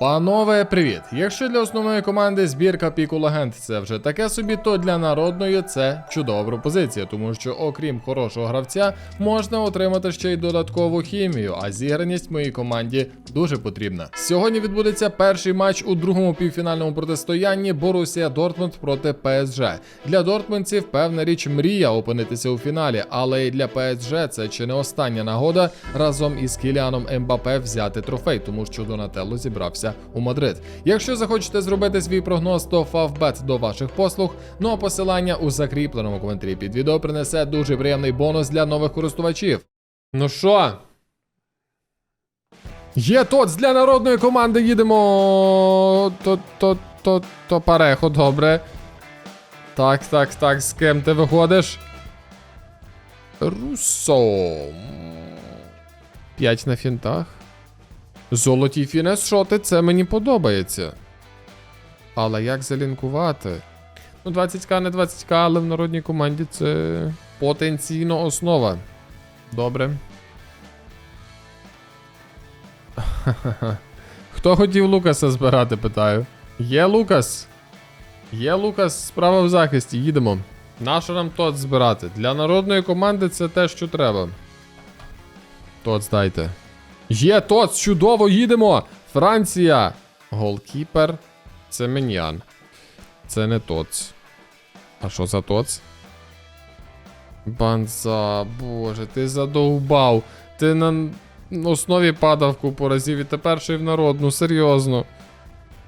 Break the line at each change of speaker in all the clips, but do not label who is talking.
Панове, привіт! Якщо для основної команди збірка піку легенд це вже таке собі, то для народної це чудова пропозиція, тому що окрім хорошого гравця, можна отримати ще й додаткову хімію, а зіграність моїй команді дуже потрібна. Сьогодні відбудеться перший матч у другому півфінальному протистоянні Борусія Дортмунд проти ПСЖ. Для дортмундців певна річ мрія опинитися у фіналі, але і для ПСЖ це чи не остання нагода разом із Кіліаном Ембапе взяти трофей, тому що Донателло зібрався у Мадрид. Якщо захочете зробити свій прогноз, то Фавбет до ваших послуг. Ну а посилання у закріпленому коментарі під відео принесе дуже приємний бонус для нових користувачів. Ну що? Є тоц для народної команди. Їдемо. То, то, то, то парехо, добре. Так, так, так, з ким ти виходиш? Руссо. П'ять на фінтах. Золоті фінес-шоти, це мені подобається. Але як залінкувати? Ну, 20к, не 20к, але в народній команді це потенційно основа. Добре. Хто хотів Лукаса збирати, питаю. Є Лукас. Є Лукас, справа в захисті, їдемо. Нащо нам тот збирати? Для народної команди це те, що треба. Тот здайте. Є тот, чудово, їдемо! Франція! Голкіпер. Це Менян. Це не тоц. А що за тоц? Банза, боже, ти задовбав. Ти на основі падав купу разів і тепер ще й в народну, серйозно.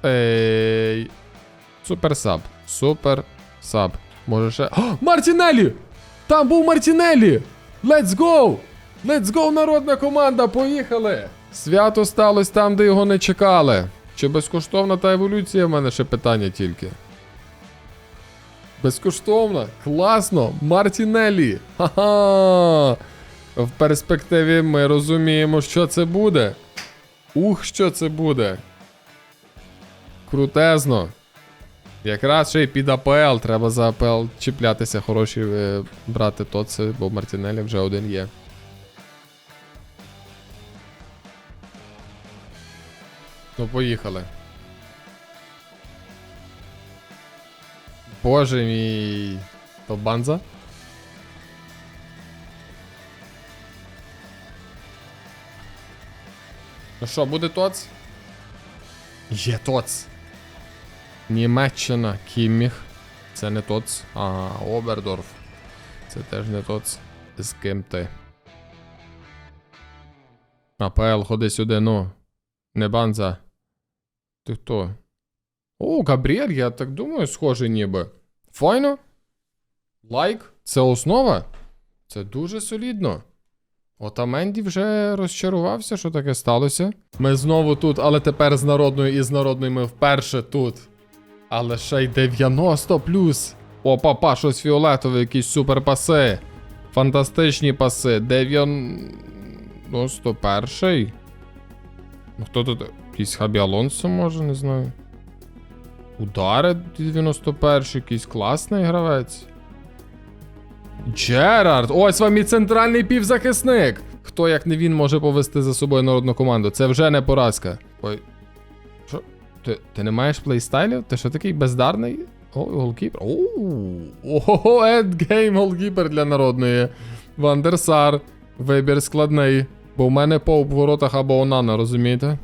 Ей. Супер саб. Супер саб. Може ще. О, Мартінелі! Там був Мартінелі! Let's go! Let's go, народна команда, поїхали! Свято сталося там, де його не чекали. Чи безкоштовна та еволюція в мене ще питання тільки. Безкоштовна? Класно! Мартінелі! Ха-ха! В перспективі ми розуміємо, що це буде. Ух, що це буде. Крутезно. Якраз ще й під АПЛ. Треба за АПЛ чіплятися, хороші е, брати тоци, бо Мартінелі вже один є. Ну, поїхали. Боже мій. То банза? Ну що, буде тоц? Є тоц. Німеччина, Кімміх. Це не тоц. А, Обердорф. Це теж не тоц. З ким ти? АПЛ, ходи сюди, ну. Не банза. Ти хто? О, Габріель, я так думаю, схожий ніби. Файно? Лайк? Це основа? Це дуже солідно. Отаменді вже розчарувався, що таке сталося. Ми знову тут, але тепер з народною і з народною ми вперше тут. Але ще й 90 плюс. О, папа, щось фіолетове, якісь суперпаси. Фантастичні паси. 91. Ну хто тут? Якийсь Хабі Алонсо, може, не знаю. Удари 91, якийсь класний гравець. Джерард! Ось вам і центральний півзахисник! Хто, як не він, може повести за собою народну команду? Це вже не поразка. Ой. Що? Ти, ти не маєш плейстайлів? Ти що такий бездарний? О, голкіпер. Ого, ендгейм голкіпер для народної. Вандерсар. Вибір складний. Бо в мене по в воротах або Онана, розумієте?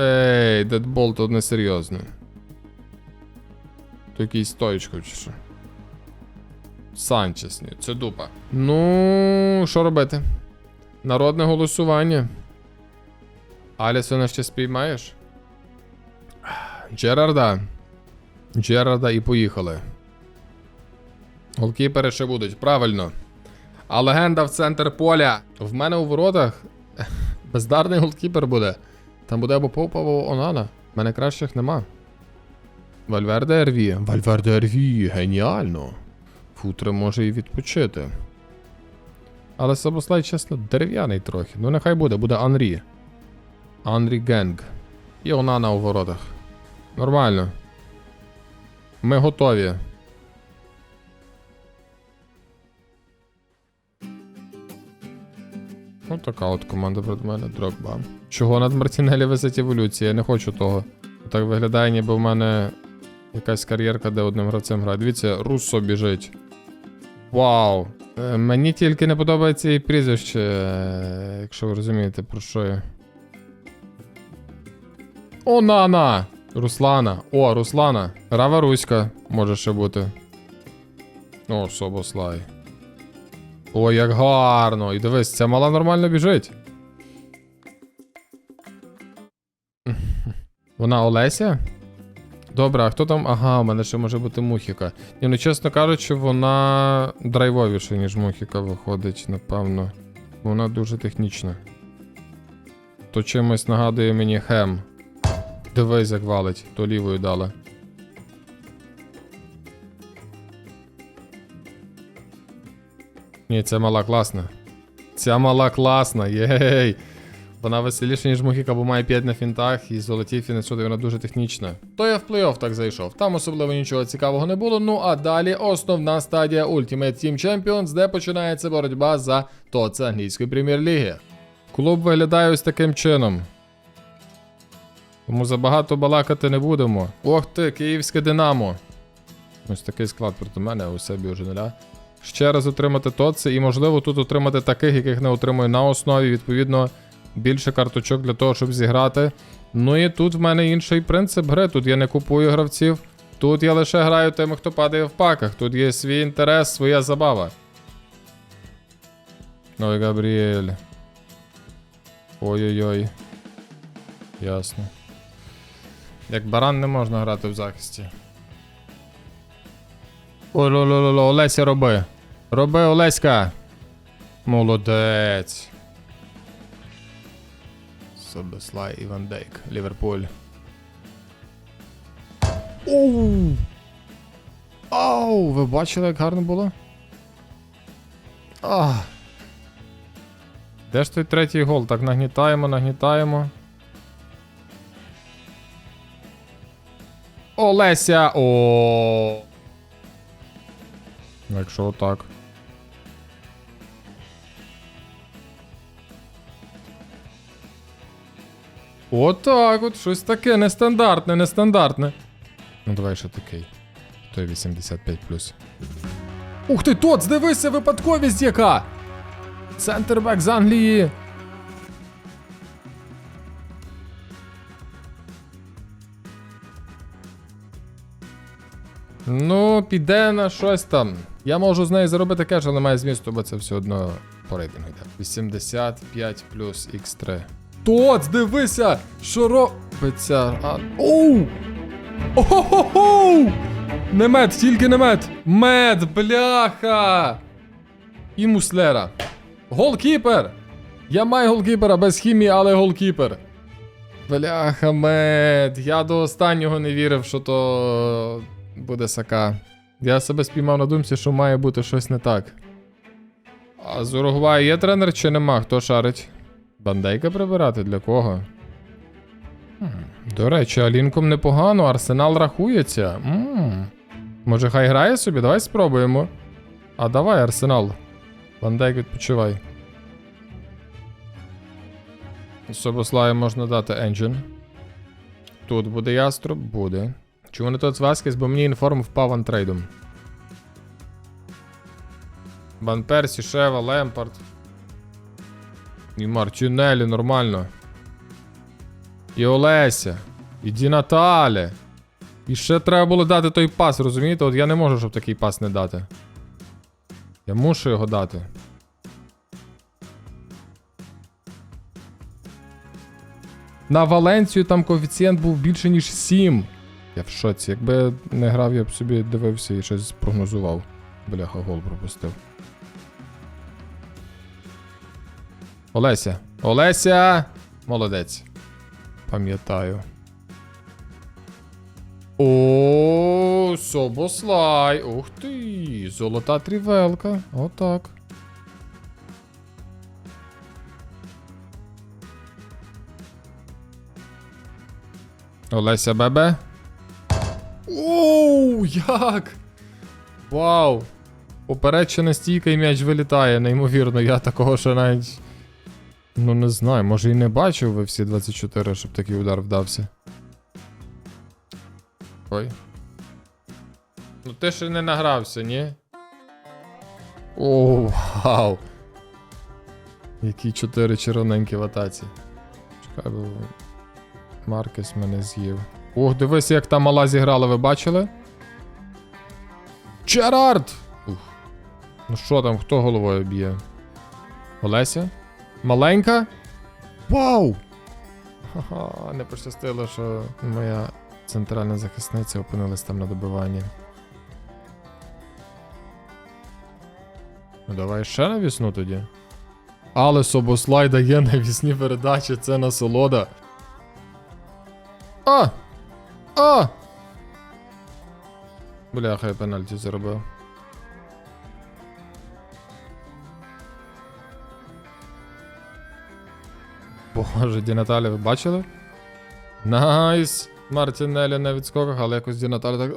Ей, дедбол тут не серйозно. То якийсь стоїчко чи що. Санчес, ні, це дупа. Ну, що робити? Народне голосування. Алісона ще спіймаєш? Джерарда. Джерарда і поїхали. Голкіпери ще будуть, правильно. А легенда в центр поля. В мене у воротах бездарний голкіпер буде. Там буде або Поп, або Онана. Мене кращих нема. Вальверде РВ. Вальверде РВ, геніально. Футре може і відпочити. Але Сабослай, чесно, дерев'яний трохи. Ну нехай буде, буде Анрі. Анрі Генг. І Онана у воротах. Нормально. Ми готові. Ось така от команда перед мене, Дрогба. Чого над Мартінелі висить еволюція? Я не хочу того. Так виглядає, ніби в мене якась кар'єрка, де одним гравцем грає. Дивіться, Руссо біжить. Вау! Е, Мені тільки не подобається і прізвище, е, якщо ви розумієте, про що я. Нана! Руслана. О, Руслана. Рава Руська може ще бути. О, Собослай. О, як гарно. І дивись, ця мала нормально біжить. Вона Олеся? Добре, а хто там? Ага, у мене ще може бути Мухіка. Ні, ну чесно кажучи, вона драйвовіша, ніж Мухіка виходить, напевно. Вона дуже технічна. То чимось нагадує мені хем. Дивись, як валить, то лівою дали. Ні, ця мала класна. Ця мала класна, єй! Вона веселіша, ніж Мухіка, бо має 5 на фінтах і золоті фінесуди, вона дуже технічна. То я в плей-офф так зайшов. Там особливо нічого цікавого не було. Ну а далі основна стадія Ultimate Team Champions, де починається боротьба за ТОЦ англійської прем'єр-ліги. Клуб виглядає ось таким чином. Тому забагато балакати не будемо. Ох ти, київське Динамо. Ось такий склад проти мене, у себе вже нуля. Ще раз отримати тоци, і можливо тут отримати таких, яких не отримую на основі. Відповідно, більше карточок для того, щоб зіграти. Ну і тут в мене інший принцип гри. Тут я не купую гравців. Тут я лише граю тими, хто падає в паках. Тут є свій інтерес, своя забава. Ой, Габріель. Ой-ой-ой. Ясно. Як баран не можна грати в захисті. Олеся роби. Роби, Олеська. Молодець. Собеслай Іван Дейк. Ліверпуль. Оу! Оу! Ви бачили, як гарно було? Ах. Де ж той третій гол? Так нагнітаємо, нагнітаємо. Олеся! О. Якщо отак. Отак от, щось таке нестандартне, нестандартне. Ну давай ще такий. Той 85 Ух ти, тот, дивися, випадковість яка! Центрбек з Англії. Ну, піде на щось там. Я можу з нею заробити кеш, але немає змісту, бо це все одно по рейтингу йде. 85 плюс X3. Тоц, дивися! Що робиться? А... Оу! Охо-хо-хо! Не мед, тільки не мед! Мед, бляха! І муслера. Голкіпер! Я маю голкіпера без хімії, але голкіпер. Бляха, мед. Я до останнього не вірив, що то буде сака. Я себе спіймав на думці, що має бути щось не так. А з Уругваю є тренер чи нема? Хто шарить? Бандейка прибирати для кого? До речі, Алінком непогано, арсенал рахується. м Може, хай грає собі? Давай спробуємо. А давай, арсенал. Бандейк відпочивай. Собослаю можна дати енджин. Тут буде яструб? Буде. Чому не тут Васкес, бо мені інформ впав антрейдом. Бан Персі, Шева, Лемпард. І Марчинелі, нормально. І Олеся. І Ді Натале. І ще треба було дати той пас, розумієте? От я не можу, щоб такий пас не дати. Я мушу його дати. На Валенцію там коефіцієнт був більше, ніж 7. Я в шоці. Якби не грав, я б собі дивився і щось прогнозував. Бляха, гол пропустив. Олеся. Олеся! Молодець. Пам'ятаю. О, Собослай. Ух ти! Золота трівелка. Отак. Олеся Бебе. Оу, як? Вау! Поперечена стійка і м'яч вилітає, неймовірно, я такого ще навіть. Ну не знаю, може і не бачив ви всі 24, щоб такий удар вдався. Ой. Ну ти ще не награвся, ні? О, вау. Які чотири червоненькі в атаці. Чекай, бо Маркес мене з'їв. Ох, дивись, як та мала зіграла, ви бачили? Джерард! Ух. Ну що там, хто головою б'є? Олеся? Маленька? Вау! Ха-ха, не пощастило, що моя центральна захисниця опинилась там на добиванні. Ну давай ще навісну тоді. Але Собослай дає навісні передачі, це насолода. А! А! Бляха, я пенальті заробив. Боже, Ді Наталі, ви бачили? Найс! Мартінелі на відскоках, але якось Ді Наталі так.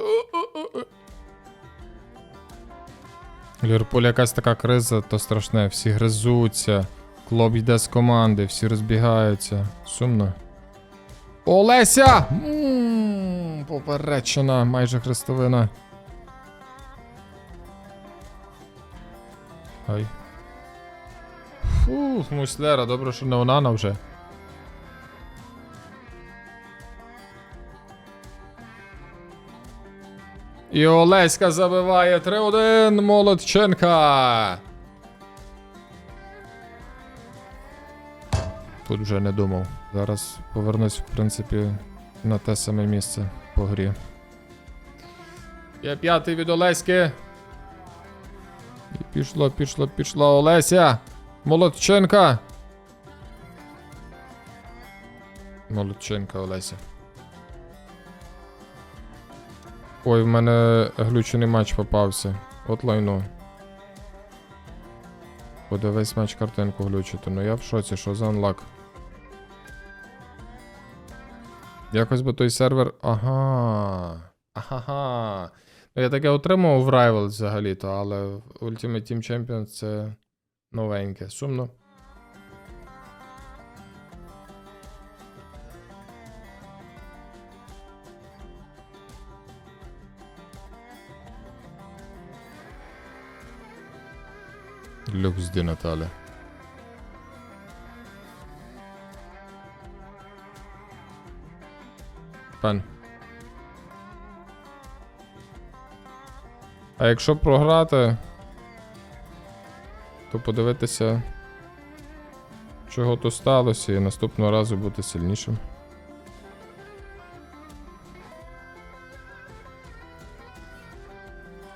Ліверпуль якась така криза, то страшне. Всі гризуться. Клуб йде з команди, всі розбігаються. Сумно. Олеся! Поперечена, майже хрестовина. Ай. Фух, муслера, добре, що не Онана вже. І Олеська забиває 3-1 Молодченка. Тут вже не думав. Зараз повернусь, в принципі, на те саме місце по грі. Є п'ятий від Олеськи. І пішло, пішло, пішло Олеся. Молодченка. Молодченка Олеся. Ой, в мене глючений матч попався. От лайно. Буде весь матч картинку глючити. Ну я в шоці, що за анлак. Якось би той сервер. Ага. Ага. Ну, я таке отримував в Rivals взагалі-то, але Ultimate Team Champions це новеньке. Сумно. Люкс Ді Наталя. Пен. А якщо програти, то подивитися, чого то сталося, і наступного разу бути сильнішим.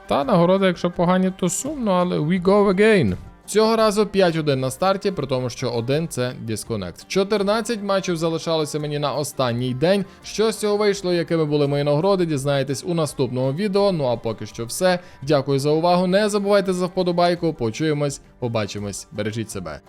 Та нагорода, якщо погані, то сумно, але we go again. Цього разу 5-1 на старті, при тому, що один це дисконект. 14 матчів залишалося мені на останній день. Що з цього вийшло, якими були мої нагороди, дізнаєтесь у наступному відео. Ну а поки що все. Дякую за увагу. Не забувайте за вподобайку. Почуємось, побачимось. Бережіть себе.